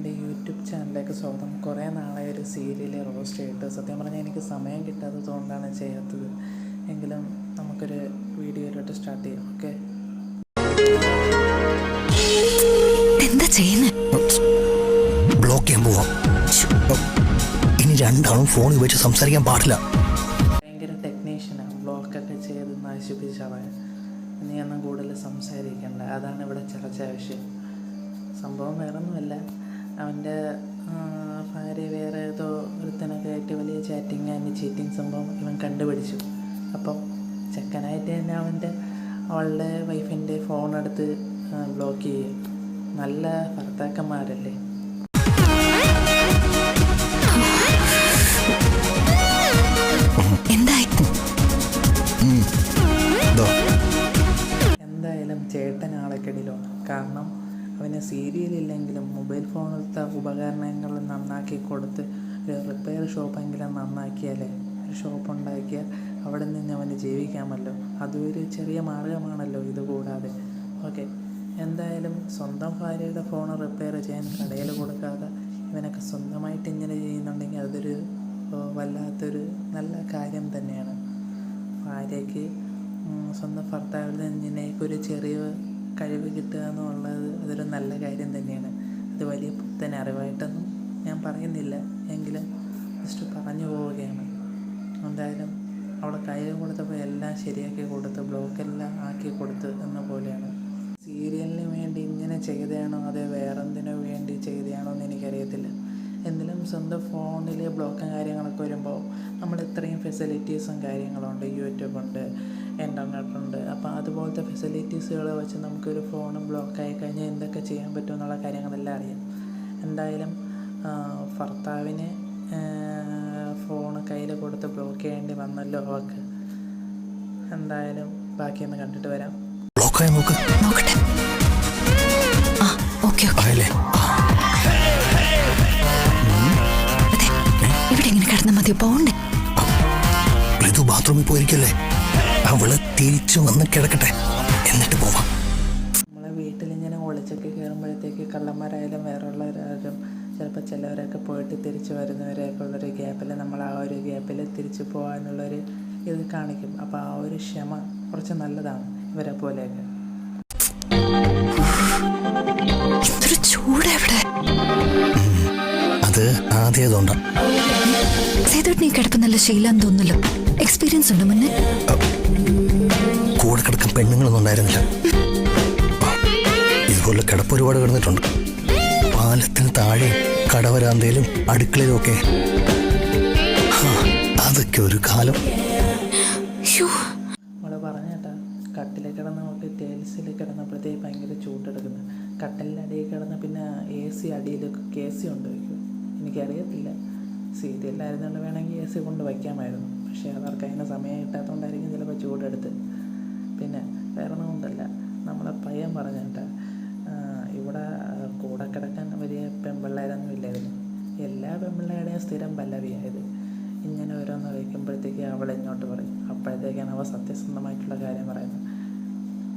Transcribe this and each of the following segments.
എന്റെ യൂട്യൂബ് ചാനലിലേക്ക് സ്വാഗതം. കുറേ നാളെ ഒരു സീരിയൽ റോസ്റ്റ് ചെയ്തിട്ട് സത്യം പറഞ്ഞാൽ എനിക്ക് സമയം കിട്ടാത്തത് കൊണ്ടാണ് ചെയ്യാത്തത്. എങ്കിലും നമുക്കൊരു വീഡിയോയിലോട്ട് സ്റ്റാർട്ട് ചെയ്യാം. ഓക്കെ? എന്താ ചെയ്യുന്നേ? ബ്ലോക്ക് ചെയ്യാൻ പോവാം. ഇനി രണ്ടാളും ഫോണിൽ വെച്ച് സംസാരിക്കാൻ പാടില്ല. ഭയങ്കര ടെക്നീഷ്യനാണ് ബ്ലോക്കൊക്കെ ചെയ്ത് നശിപ്പിച്ചവൻ നീ ഒന്നും കൂടുതൽ സംസാരിക്കണ്ട. അതാണ് ഇവിടെ ചർച്ച വിഷയം. സംഭവം വേറൊന്നുമല്ല. അവന്റെ ഭാര്യ വേറെ ഏതോ ഒരുത്തനൊക്കെ ആയിട്ട് വലിയ ചാറ്റിങ് ആൻഡ് ചീറ്റിങ് സംഭവം ഇവൻ കണ്ടുപിടിച്ചു. അപ്പം ചെക്കനായിട്ട് തന്നെ അവന്റെ അവളുടെ വൈഫിന്റെ ഫോൺ എടുത്ത് ബ്ലോക്ക് ചെയ്യും. നല്ല ഭർത്താക്കന്മാരല്ലേ. എന്തായാലും ചേട്ടൻ ആളെക്കടിയിലാണ് കാരണം അവന് സീരിയലില്ലെങ്കിലും മൊബൈൽ ഫോണിലത്തെ ഉപകരണങ്ങൾ നന്നാക്കി കൊടുത്ത് ഒരു റിപ്പയർ ഷോപ്പെങ്കിലും നന്നാക്കിയാലേ ഒരു ഷോപ്പ് ഉണ്ടാക്കിയാൽ അവിടെ നിന്ന് അവന് ജീവിക്കാമല്ലോ. അതൊരു ചെറിയ മാർഗമാണല്ലോ ഇതുകൂടാതെ ഓക്കെ എന്തായാലും സ്വന്തം ഭാര്യയുടെ ഫോൺ റിപ്പയർ ചെയ്യാൻ കടയിൽ കൊടുക്കാതെ ഇവനൊക്കെ സ്വന്തമായിട്ട് ഇങ്ങനെ ചെയ്യുന്നുണ്ടെങ്കിൽ അതൊരു വല്ലാത്തൊരു നല്ല കാര്യം തന്നെയാണ്. ഭാര്യയ്ക്ക് സ്വന്തം ഭർത്താവിൽ ഒരു ചെറിയ കഴിവ് കിട്ടുക എന്നുള്ളത് അതൊരു നല്ല കാര്യം തന്നെയാണ്. അത് വലിയ പുത്തൻ അറിവായിട്ടൊന്നും ഞാൻ പറയുന്നില്ല. എങ്കിലും ജസ്റ്റ് പറഞ്ഞു പോവുകയാണ്. എന്തായാലും അവളെ കയ്യിൽ കൊടുത്തപ്പോൾ എല്ലാം ശരിയാക്കി കൊടുത്ത് ബ്ലോക്കെല്ലാം ആക്കി കൊടുത്ത് എന്ന പോലെയാണ്. സീരിയലിന് വേണ്ടി ഇങ്ങനെ ചെയ്തതാണോ അതോ വേറെന്തിനോ വേണ്ടി ചെയ്തതാണോ എന്ന് എനിക്കറിയത്തില്ല. എന്തെങ്കിലും സ്വന്തം ഫോണിൽ ബ്ലോക്കും കാര്യങ്ങളൊക്കെ വരുമ്പോൾ നമ്മൾ ഇത്രയും ഫെസിലിറ്റീസും കാര്യങ്ങളുണ്ട് യൂട്യൂബ് ഉണ്ട്. ഇന്റർനെറ്റ് ഉണ്ട് അപ്പോൾ അതുപോലത്തെ ഫെസിലിറ്റീസുകൾ വെച്ച് നമുക്കൊരു ഫോൺ ബ്ലോക്കായി കഴിഞ്ഞാൽ എന്തൊക്കെ ചെയ്യാൻ പറ്റും എന്നുള്ള കാര്യങ്ങളെല്ലാം അറിയാം. എന്തായാലും ഭർത്താവിന് ഫോൺ കയ്യിൽ കൊടുത്ത് ബ്ലോക്ക് ചെയ്യേണ്ടി വന്നല്ലോ അവൾക്ക് എന്തായാലും ബാക്കിയൊന്ന് കണ്ടിട്ട് വരാം. ബ്ലോക്കായി നോക്ക്. ഇവിടെ ഇങ്ങനെ കിടന്നാൽ മതി പോണ്ടേ ഋതു ബാത്റൂമിൽ പോയിരിക്കല്ലേ? അവൾ തിരിച്ചു വന്ന് കിടക്കട്ടെ. എന്നിട്ട് പോവാം. നമ്മളെ വീട്ടിൽ ഇങ്ങനെ ഒളിച്ചൊക്കെ കയറുമ്പോഴത്തേക്ക് കള്ളന്മാരായാലും വേറെയുള്ളവരായാലും ചിലപ്പോൾ ചിലവരൊക്കെ പോയിട്ട് തിരിച്ചു വരുന്നവരെയൊക്കെ ഉള്ളൊരു ഗ്യാപ്പിൽ നമ്മൾ ആ ഒരു ഗ്യാപ്പിൽ തിരിച്ചു പോകാനുള്ളൊരു ഇത് കാണിക്കും. അപ്പോൾ ആ ഒരു ക്ഷമ കുറച്ച് നല്ലതാണ് ഇവരെ പോലെയൊക്കെ. അത് ആദ്യതുകൊണ്ടാ സേതുട്ടിന് ഈ കിടപ്പ് നല്ല ശീലം തോന്നുന്നല്ലോ. എക്സ്പീരിയൻസ് ഉണ്ട് മുന്നേ കൂടെ കിടക്കാൻ പെണ്ണുങ്ങളൊന്നും ഉണ്ടായിരുന്നില്ല. ഇതുപോലെ കിടപ്പ് ഒരുപാട് കിടന്നിട്ടുണ്ട്. പാലത്തിന് താഴെ കടവരാന്തയിലും അടുക്കളയിലും ഒക്കെ. അതൊക്കെ ഒരു കാലം. നമ്മൾ പറഞ്ഞേട്ടാ കട്ടിൽ കിടന്ന് നമുക്ക് ടേൽസിൽ കിടന്നപ്പോഴത്തേക്ക് ഭയങ്കര ചൂടെടുക്കുന്നു. കട്ടലിന്റെ അടിയിൽ കിടന്ന് പിന്നെ എ സി അടിയിലൊക്കെ കെ സി ഉണ്ട് എനിക്കറിയത്തില്ല. സീരിയലായിരുന്നുകൊണ്ട് വേണമെങ്കിൽ എ സി കൊണ്ട് വയ്ക്കാമായിരുന്നു. പക്ഷേ അവർക്ക് അതിന് സമയം കിട്ടാത്തതുകൊണ്ടായിരിക്കും ചിലപ്പോൾ ചൂടെടുത്ത് പിന്നെ വേറെ ഒന്നും കൊണ്ടല്ല. നമ്മളെ പയ്യൻ പറഞ്ഞിട്ട് ഇവിടെ കൂടെ കിടക്കാൻ വലിയ പെൺപിള്ളേരൊന്നും ഇല്ലായിരുന്നു. എല്ലാ പെൺപിള്ളേരുടെയും സ്ഥിരം പല്ലവിയായത്. ഇങ്ങനെ ഓരോന്ന് വയ്ക്കുമ്പോഴത്തേക്ക് അവൾ ഇങ്ങോട്ട് പറയും. അപ്പോഴത്തേക്കാണ് അവ സത്യസന്ധമായിട്ടുള്ള കാര്യം പറയുന്നത്.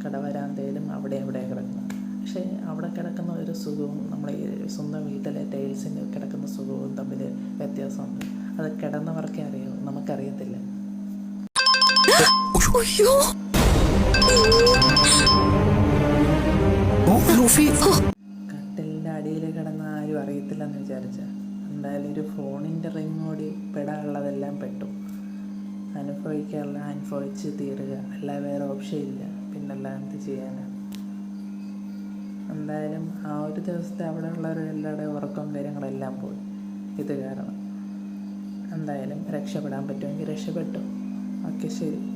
കടവരാന്തയിലും അവിടെ അവിടെ കിടക്കുന്നത്. പക്ഷേ അവിടെ കിടക്കുന്ന ഒരു സുഖവും നമ്മുടെ ഈ സ്വന്തം വീട്ടിലെ ടൈൽസിന് കിടക്കുന്ന സുഖവും തമ്മിൽ വ്യത്യാസമുണ്ട്. അത് കിടന്നവർക്കേ അറിയൂ നമുക്കറിയത്തില്ല. കട്ടിലിന്റെ അടിയിൽ കിടന്ന ആരും അറിയത്തില്ലെന്ന് വിചാരിച്ച. എന്തായാലും ഒരു ഫോണിന്റെ റിങ് കൂടി പെടാനുള്ളതെല്ലാം പെട്ടു. അനുഭവിക്കാനുള്ള അനുഭവിച്ച് തീരുക. അല്ല വേറെ ഓപ്ഷൻ ഇല്ല. പിന്നെല്ലാം എന്ത് ചെയ്യാനാണ് എന്തായാലും ആ ഒരു ദിവസത്തെ അവിടെ ഉള്ളവരെല്ലാവരുടെ ഉറക്കം കാര്യങ്ങളെല്ലാം പോയി. ഇത് കാരണം. എന്തായാലും രക്ഷപ്പെടാൻ പറ്റുമെങ്കിൽ രക്ഷപ്പെട്ടു. ഓക്കെ ശരി.